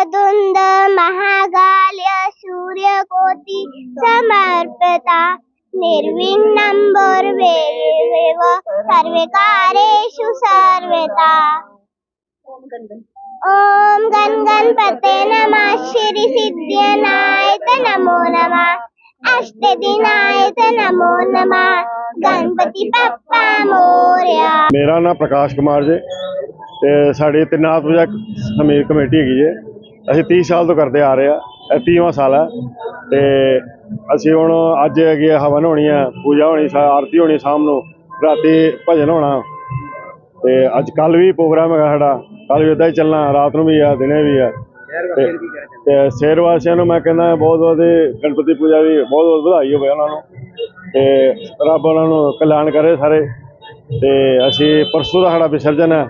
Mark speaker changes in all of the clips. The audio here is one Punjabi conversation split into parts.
Speaker 1: वक्रतुण्ड महाकाल्य सूर्यकोटि समर्पिता निर्विघ्नं भवेदेव सर्वकारेषु सर्वदा ॐ गण गणपते नमः श्री सिद्धिनायक नमो नमः अष्टदिनायक नमो नमः गणपति बप्पा मोरया
Speaker 2: ਮੇਰਾ ਨਾਮ ਪ੍ਰਕਾਸ਼ ਕੁਮਾਰ ਜੀ ਤੇ ਸਾਡੀ ਤਿੰਨਾਥ ਪੂਜਾ ਸਮੀਰ ਕਮੇਟੀ ਹੈਗੀ ਜੇ ਅਸੀਂ 30 ਸਾਲ ਤੋਂ ਕਰਦੇ ਆ ਰਹੇ ਆ ਇਹ 30ਵਾਂ ਸਾਲ ਹੈ ਤੇ ਅਸੀਂ ਹੁਣ ਅੱਜ ਹੈਗੀ ਹਵਨ ਹੋਣੀ ਆ ਪੂਜਾ ਹੋਣੀ ਸਾ ਆਰਤੀ ਹੋਣੀ ਸ਼ਾਮ ਨੂੰ ਰਾਤੀ ਭਜਨ ਹੋਣਾ। ਤੇ ਅੱਜ ਕੱਲ ਵੀ ਪ੍ਰੋਗਰਾਮ ਹੈਗਾ ਸਾਡਾ ਕੱਲ ਵੀ ਇਦਾਂ ਹੀ ਚੱਲਣਾ ਰਾਤ ਨੂੰ ਵੀ ਆ ਦਿਨੇ ਵੀ ਆ। ਤੇ ਸ਼ਹਿਰ ਵਾਸੀਆਂ ਨੂੰ ਮੈਂ ਕਹਿੰਦਾ ਬਹੁਤ ਬਹੁਤ ਗਣਪਤੀ ਪੂਜਾ ਦੀ ਬਹੁਤ ਬਹੁਤ ਵਧਾਈ ਹੋਵੇ ਉਹਨਾਂ ਨੂੰ। ਤੇ ਰੱਬ ਉਹਨਾਂ ਨੂੰ ਕਲਿਆਣ ਕਰੇ ਸਾਰੇ। ਤੇ ਅਸੀਂ ਪਰਸੋਂ ਦਾ ਸਾਡਾ ਵਿਸਰਜਨ ਹੈ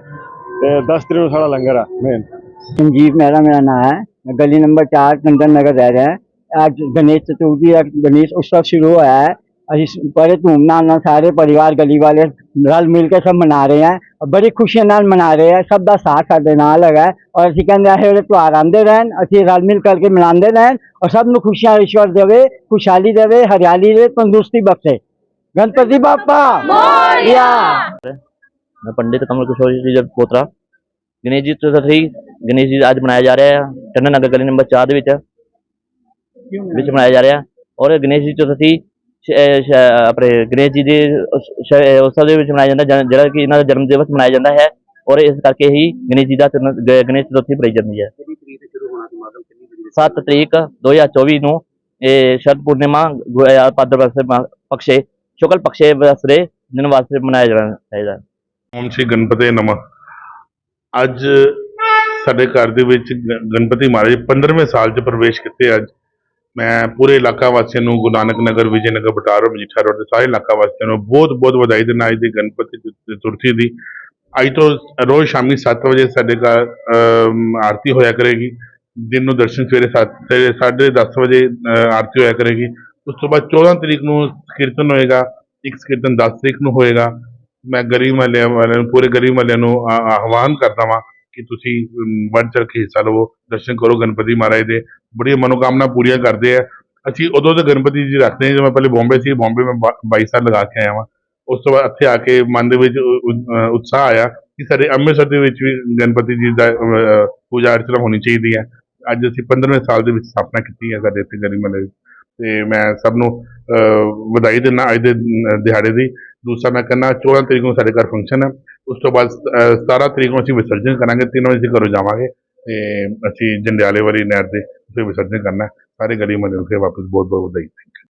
Speaker 2: ਤੇ 10 ਤਰੀਕ ਨੂੰ ਸਾਡਾ ਲੰਗਰ ਆ ਮੇਨ
Speaker 3: संजीव मेरा मेरा नाम है मैं गली नंबर चार चंदन नगर रह रहे हैं आज गणेश चतुर्थी आज गणेश उत्सव शुरू होया है ਅਸੀਂ ਬੜੇ ਧੂਮਧਾਮ ਨਾਲ ਸਾਰੇ ਪਰਿਵਾਰ ਗਲੀ ਵਾਲੇ ਰਲ ਮਿਲ ਕੇ ਸਭ ਮਨਾ ਰਹੇ ਹੈ ਔਰ ਬੜੀ ਖੁਸ਼ੀ ਨਾਲ ਮਨਾ ਰਹੇ ਹੈ ਸਭ ਦਾ ਸਾਥ ਸਾਡੇ ਨਾਲ ਹੈਗਾ ਹੈ ਔਰ ਅਸੀਂ ਕਹਿੰਦੇ ਆ ਇਹ ਜਿਹੜੇ ਤਿਉਹਾਰ ਆਉਂਦੇ ਰਹਿਣ ਅਸੀਂ ਰਲ ਮਿਲ ਕਰਕੇ ਮਨਾਉਂਦੇ ਰਹਿਣ ਔਰ ਸਭ ਨੂੰ ਖੁਸ਼ੀਆਂ ਈਸ਼ਵਰ ਦੇਵੇ ਖੁਸ਼ਹਾਲੀ ਦੇਵੇ ਹਰਿਆਲੀ ਦੇ ਤੰਦਰੁਸਤੀ ਬਖਸ਼ੇ ਗਣਪਤੀ ਬਾਪਾ ਮੋਰਿਆ
Speaker 4: ਮੈਂ ਪੰਡਿਤ ਕਮਲ ਕਿਸ਼ੋਰ ਜੀ ਦਾ ਪੋਤਰਾ ਗਣੇਸ਼ ਜੀ ਚਤੁਰਥੀ ਗਣੇਸ਼ ਜੀ ਦਾ ਅੱਜ ਮਨਾਇਆ ਜਾ ਰਿਹਾ ਹੈ ਟੰਡਨ ਨਗਰ ਗਲੀ ਨੰਬਰ 4 ਦੇ ਵਿੱਚ ਵਿੱਚ ਮਨਾਇਆ ਜਾ ਰਿਹਾ। ਔਰ ਗਣੇਸ਼ ਜੀ ਚਤੁਰਥੀ ਆਪਣੇ ਗਣੇਸ਼ ਜੀ ਦੇ ਉਤਸਵ ਦੇ ਵਿੱਚ ਮਨਾਇਆ ਜਾਂਦਾ ਜਿਹੜਾ ਕਿ ਇਹਨਾਂ ਦਾ ਜਨਮ ਦਿਵਸ ਮਨਾਇਆ ਜਾਂਦਾ ਹੈ ਔਰ ਇਸ ਕਰਕੇ ਹੀ ਗਣੇਸ਼ ਜੀ ਦਾ ਗਣੇਸ਼ ਚਤੁਰਥੀ ਮਨਾਈ ਜਾਂਦੀ ਹੈ। 7 ਤਰੀਕ 2024 ਨੂੰ ਇਹ ਸ਼ਰਦ ਪੂਰਨਿਮਾ ਪਾਦਰ ਪਕਸ਼ੇ ਸ਼ੁਕਲ ਪਕਸ਼ੇ ਵਸਰੇ ਦਿਨ ਵਾਸਤੇ ਮਨਾਇਆ ਜਾਣਾ ਚਾਹੀਦਾ ਹੈ।
Speaker 5: ਓਮ ਸ਼੍ਰੀ ਗਣਪਤੇ ਨਮः? ਅੱਜ ਸਾਡੇ ਘਰ ਦੇ ਵਿੱਚ ਗ- ਗਣਪਤੀ ਮਹਾਰਾਜ 15ਵੇਂ ਸਾਲ 'ਚ ਪ੍ਰਵੇਸ਼ ਕੀਤੇ ਅੱਜ। ਮੈਂ ਪੂਰੇ ਇਲਾਕਾ ਵਾਸੀਆਂ ਨੂੰ, ਗੁਰੂ ਨਾਨਕ ਨਗਰ ਵਿਜੇ ਨਗਰ ਬਟਾਰੋ ਮਜੀਠਾ ਰੋਡ ਦੇ ਸਾਰੇ ਇਲਾਕਾ ਵਾਸੀਆਂ ਨੂੰ ਬਹੁਤ ਬਹੁਤ ਵਧਾਈ ਦਿੰਦਾ ਅੱਜ ਦੀ ਗਣਪਤੀ ਚਤੁ- ਚਤੁਰਥੀ ਦੀ। ਅੱਜ ਤੋਂ ਰੋਜ਼ ਸ਼ਾਮੀ 7 ਵਜੇ ਸਾਡੇ ਘਰ ਆਰਤੀ ਹੋਇਆ ਕਰੇਗੀ। ਦਿਨ ਨੂੰ ਦਰਸ਼ਨ ਸਵੇਰੇ 7 ਸਾਢੇ 10 ਵਜੇ ਆਰਤੀ ਹੋਇਆ ਕਰੇਗੀ। ਉਸ ਤੋਂ ਬਾਅਦ 14 ਤਰੀਕ ਨੂੰ ਕੀਰਤਨ ਹੋਏਗਾ, ਇੱਕ ਕੀਰਤਨ 10 ਤਰੀਕ ਨੂੰ ਹੋਏਗਾ। ਮੈਂ ਗਰੀਬ ਵਾਲਿਆਂ ਵਾਲਿਆਂ ਨੂੰ, ਪੂਰੇ ਗਰੀਬ ਵਾਲਿਆਂ ਨੂੰ ਆਹਵਾਨ ਕਰਦਾ ਵਾਂ ਕਿ ਤੁਸੀਂ ਅਮ, ਵੱਧ ਚੜ੍ਹ ਕੇ ਹਿੱਸਾ ਲਵੋ ਦਰਸ਼ਨ ਕਰੋ ਗਣਪਤੀ ਮਹਾਰਾਜ ਦੇ। ਬੜੀਆਂ ਮਨੋਕਾਮਨਾ ਪੂਰੀਆਂ ਕਰਦੇ ਆ। ਅਸੀਂ ਉਦੋਂ ਦੇ ਗਣਪਤੀ ਜੀ ਰੱਖਦੇ ਹਾਂ ਜਦੋਂ ਮੈਂ ਪਹਿਲੇ ਬੰਬੇ ਸੀ ਬੰਬੇ ਮੈਂ 22 ਸਾਲ ਲਗਾ ਕੇ ਆਇਆ ਵਾਂ। ਉਸ ਤੋਂ ਬਾਅਦ ਇੱਥੇ ਆ ਕੇ ਮਨ ਦੇ ਵਿੱਚ ਉਤਸ਼ਾਹ ਆਇਆ ਕਿ ਸਾਡੇ ਅੰਮ੍ਰਿਤਸਰ ਦੇ ਵਿੱਚ ਵੀ ਗਣਪਤੀ ਜੀ ਦਾ ਪੂਜਾ ਅਰਚਨਾ ਹੋਣੀ ਚਾਹੀਦੀ ਹੈ ਅੱਜ ਅਸੀਂ 15ਵੇਂ ਸਾਲ ਦੇ ਵਿੱਚ ਸਥਾਪਨਾ ਕੀਤੀ ਹੈ ਸਾਡੇ ਇੱਥੇ ਗਰੀਬ ਵਾਲੇ ਤੇ ਮੈਂ ਸਭ ਨੂੰ ਵਧਾਈ ਦਿੰਦਾ ਅੱਜ ਦੇ ਦਿਹਾੜੇ ਦੀ। ਦੂਸਰਾ ਮੈਂ ਕਹਿੰਦਾ 14 ਤਰੀਕ ਨੂੰ ਸਾਡੇ ਘਰ ਫੰਕਸ਼ਨ ਹੈ। ਉਸ ਤੋਂ ਬਾਅਦ ਅ, 17 ਤਰੀਕ ਨੂੰ ਅਸੀਂ ਵਿਸਰਜਨ ਕਰਾਂਗੇ। ਤਿੰਨ ਵਜੇ ਅਸੀਂ ਘਰੋਂ ਜਾਵਾਂਗੇ ਤੇ ਅਸੀਂ ਜੰਡਿਆਲੇ ਵਾਲੀ ਨਹਿਰ ਦੇ ਉੱਥੇ ਵਿਸਰਜਨ ਕਰਨਾ ਹੈ। ਸਾਰੇ ਗਲੀ ਮਹੱਲੇ ਨੂੰ ਫਿਰ ਵਾਪਸ ਬਹੁਤ ਬਹੁਤ ਵਧਾਈ।